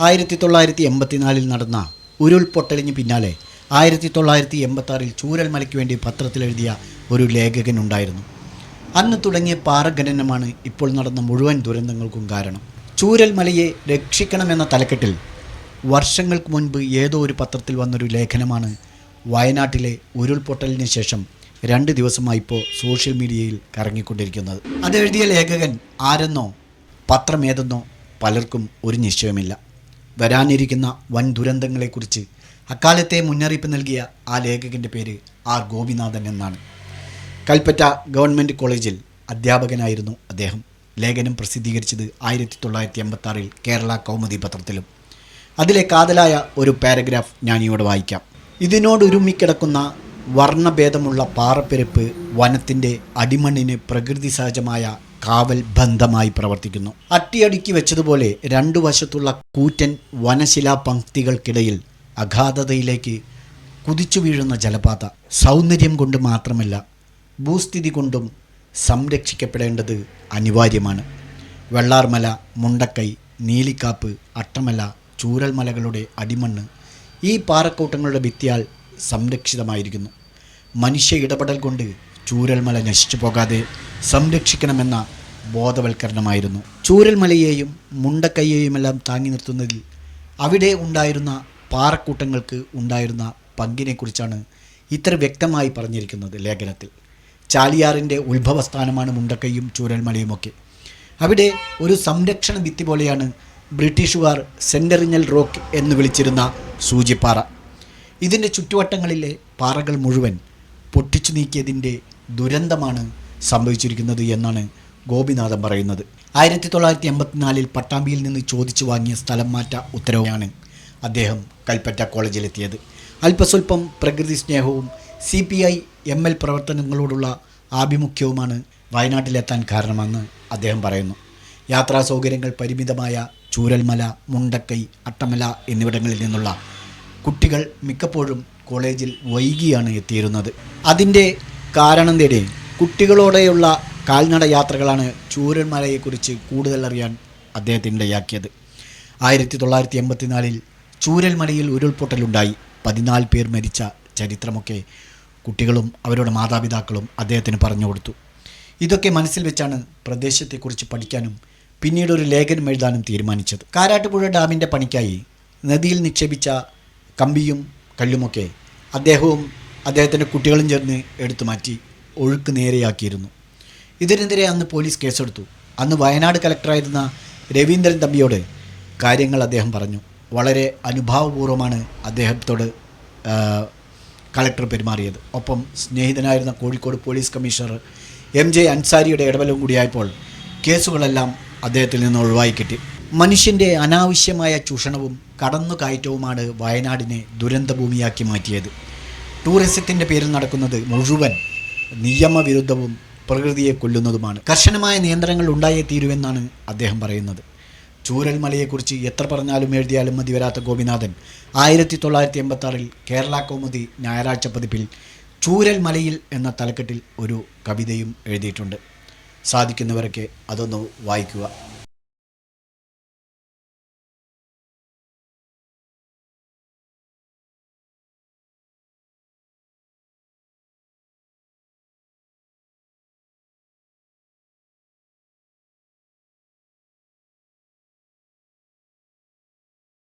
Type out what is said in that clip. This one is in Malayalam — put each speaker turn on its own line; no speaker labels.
ആയിരത്തി തൊള്ളായിരത്തി എൺപത്തിനാലിൽ നടന്ന ഉരുൾപൊട്ടലിന് പിന്നാലെ ആയിരത്തി തൊള്ളായിരത്തി എൺപത്താറിൽ ചൂരൽമലയ്ക്ക് വേണ്ടി പത്രത്തിലെഴുതിയ ഒരു ലേഖകനുണ്ടായിരുന്നു അന്ന് തുടങ്ങിയ പാറഖനനമാണ് ഇപ്പോൾ നടന്ന മുഴുവൻ ദുരന്തങ്ങൾക്കും കാരണം. ചൂരൽമലയെ രക്ഷിക്കണമെന്ന തലക്കെട്ടിൽ വർഷങ്ങൾക്ക് മുൻപ് ഏതോ ഒരു പത്രത്തിൽ വന്നൊരു ലേഖനമാണ് വയനാട്ടിലെ ഉരുൾപൊട്ടലിന് ശേഷം രണ്ട് ദിവസമായി ഇപ്പോൾ സോഷ്യൽ മീഡിയയിൽ കറങ്ങിക്കൊണ്ടിരിക്കുന്നത്. അതെഴുതിയ ലേഖകൻ ആരെന്നോ പത്രമേതെന്നോ പലർക്കും ഒരു നിശ്ചയമില്ല. വരാനിരിക്കുന്ന വൻ ദുരന്തങ്ങളെക്കുറിച്ച് അക്കാലത്തെ മുന്നറിയിപ്പ് നൽകിയ ആ ലേഖകന്റെ പേര് ആർ ഗോപിനാഥൻ എന്നാണ്. കൽപ്പറ്റ ഗവൺമെന്റ് കോളേജിൽ അധ്യാപകനായിരുന്നു അദ്ദേഹം. ലേഖനം പ്രസിദ്ധീകരിച്ചത് ആയിരത്തി തൊള്ളായിരത്തി എൺപത്തി കേരള കൗമുദി പത്രത്തിലും. അതിലെ കാതലായ ഒരു പാരഗ്രാഫ് ഞാനിവിടെ വായിക്കാം. ഇതിനോട് ഉരുമ്മിക്കിടക്കുന്ന വർണഭേദമുള്ള പാറപ്പെരുപ്പ് വനത്തിന്റെ അടിമണ്ണിന് പ്രകൃതി സഹജമായ കാവൽ ബന്ധമായി പ്രവർത്തിക്കുന്നു. അട്ടിയടുക്കി വെച്ചതുപോലെ രണ്ടു വശത്തുള്ള കൂറ്റൻ വനശിലാ പങ്ക്തികൾക്കിടയിൽ അഗാധതയിലേക്ക് കുതിച്ചു വീഴുന്ന ജലപാത സൗന്ദര്യം കൊണ്ട് മാത്രമല്ല ഭൂസ്ഥിതി കൊണ്ടും സംരക്ഷിക്കപ്പെടേണ്ടത് അനിവാര്യമാണ്. വെള്ളാർമല മുണ്ടക്കൈ നീലിക്കാപ്പ് അട്ടമല ചൂരൽമലകളുടെ അടിമണ്ണ് ഈ പാറക്കൂട്ടങ്ങളുടെ ഭിത്തിയാൽ സംരക്ഷിതമായിരിക്കുന്നു. മനുഷ്യ ഇടപെടൽ കൊണ്ട് ചൂരൽമല നശിച്ചു പോകാതെ സംരക്ഷിക്കണമെന്ന ബോധവൽക്കരണമായിരുന്നു. ചൂരൽമലയെയും മുണ്ടക്കയ്യെയുമെല്ലാം താങ്ങി നിർത്തുന്നതിൽ അവിടെ ഉണ്ടായിരുന്ന പാറക്കൂട്ടങ്ങൾക്ക് ഉണ്ടായിരുന്ന പങ്കിനെക്കുറിച്ചാണ് ഇത്ര വ്യക്തമായി പറഞ്ഞിരിക്കുന്നത് ലേഖനത്തിൽ. ചാലിയാറിന്റെ ഉത്ഭവസ്ഥാനമാണ് മുണ്ടക്കയ്യും ചൂരൽമലയുമൊക്കെ. അവിടെ ഒരു സംരക്ഷണ ഭിത്തി പോലെയാണ് ബ്രിട്ടീഷുകാർ സെന്ററിഞ്ഞൽ റോക്ക് എന്ന് വിളിച്ചിരുന്ന സൂചിപ്പാറ. ഇതിന്റെ ചുറ്റുവട്ടങ്ങളിലെ പാറകൾ മുഴുവൻ പൊട്ടിച്ചു നീക്കിയതിന്റെ ദുരന്തമാണ് സംഭവിച്ചിരിക്കുന്നത് എന്നാണ് ഗോപിനാഥൻ പറയുന്നത്. ആയിരത്തി തൊള്ളായിരത്തി എൺപത്തിനാലിൽ പട്ടാമ്പിയിൽ നിന്ന് ചോദിച്ചു വാങ്ങിയ സ്ഥലം മാറ്റ ഉത്തരവാണ് അദ്ദേഹം കൽപ്പറ്റ കോളേജിലെത്തിയത്. അല്പസ്വല്പം പ്രകൃതി സ്നേഹവും C P I M L പ്രവർത്തനങ്ങളോടുള്ള ആഭിമുഖ്യവുമാണ് വയനാട്ടിലെത്താൻ കാരണമെന്ന് അദ്ദേഹം പറയുന്നു. യാത്രാ സൗകര്യങ്ങൾ പരിമിതമായ ചൂരൽമല മുണ്ടക്കൈ അട്ടമല എന്നിവിടങ്ങളിൽ നിന്നുള്ള കുട്ടികൾ മിക്കപ്പോഴും കോളേജിൽ വൈകിയാണ് എത്തിയിരുന്നത്. അതിന്റെ കാരണം തേടി കുട്ടികളോടെയുള്ള കാൽനട യാത്രകളാണ് ചൂരന്മലയെക്കുറിച്ച് കൂടുതൽ അറിയാൻ അദ്ദേഹത്തിന് ഇടയാക്കിയത്. ആയിരത്തി തൊള്ളായിരത്തി എൺപത്തിനാലിൽ ചൂരൽമലയിൽ ഉരുൾപൊട്ടലുണ്ടായി. പതിനാല് പേർ മരിച്ച ചരിത്രമൊക്കെ കുട്ടികളും അവരുടെ മാതാപിതാക്കളും അദ്ദേഹത്തിന് പറഞ്ഞു കൊടുത്തു. ഇതൊക്കെ മനസ്സിൽ വെച്ചാണ് പ്രദേശത്തെക്കുറിച്ച് പഠിക്കാനും പിന്നീട് ഒരു ലേഖനം എഴുതാനും തീരുമാനിച്ചത്. കാരാട്ടുപുഴ ഡാമിന്റെ പണിക്കായി നദിയിൽ നിക്ഷേപിച്ച കമ്പിയും കല്ലുമൊക്കെ അദ്ദേഹവും അദ്ദേഹത്തിന്റെ കുട്ടികളും ചേർന്ന് എടുത്തു മാറ്റി ഒഴുക്ക് നേരെയാക്കിയിരുന്നു. ഇതിനെതിരെ അന്ന് പോലീസ് കേസെടുത്തു. അന്ന് വയനാട് കലക്ടറായിരുന്ന രവീന്ദ്രൻ തമ്പിയോട് കാര്യങ്ങൾ അദ്ദേഹം പറഞ്ഞു. വളരെ അനുഭാവപൂർവമാണ് അദ്ദേഹത്തോട് കളക്ടർ പെരുമാറിയത്. ഒപ്പം സ്നേഹിതനായിരുന്ന Kozhikode police commissioner M J അൻസാരിയുടെ ഇടപെടലും കൂടിയായപ്പോൾ കേസുകളെല്ലാം അദ്ദേഹത്തിൽ നിന്ന് ഒഴിവായി കിട്ടി. മനുഷ്യന്റെ അനാവശ്യമായ ചൂഷണവും കടന്നുകയറ്റവുമാണ് വയനാടിനെ ദുരന്തഭൂമിയാക്കി മാറ്റിയത്. ടൂറിസത്തിന്റെ പേരിൽ നടക്കുന്നത് മുഴുവൻ നിയമവിരുദ്ധവും പ്രകൃതിയെ കൊല്ലുന്നതുമാണ്. കർശനമായ നിയന്ത്രണങ്ങൾ ഉണ്ടായേ തീരുവെന്നാണ് അദ്ദേഹം പറയുന്നത്. ചൂരൽമലയെക്കുറിച്ച് എത്ര പറഞ്ഞാലും എഴുതിയാലും മതി വരാത്ത ഗോപിനാഥൻ ആയിരത്തി തൊള്ളായിരത്തി എൺപത്തി കേരള കൗമുദി ഞായറാഴ്ച പതിപ്പിൽ ചൂരൽമലയിൽ എന്ന തലക്കെട്ടിൽ ഒരു കവിതയും എഴുതിയിട്ടുണ്ട്. സാധിക്കുന്നവരൊക്കെ അതൊന്ന് വായിക്കുക.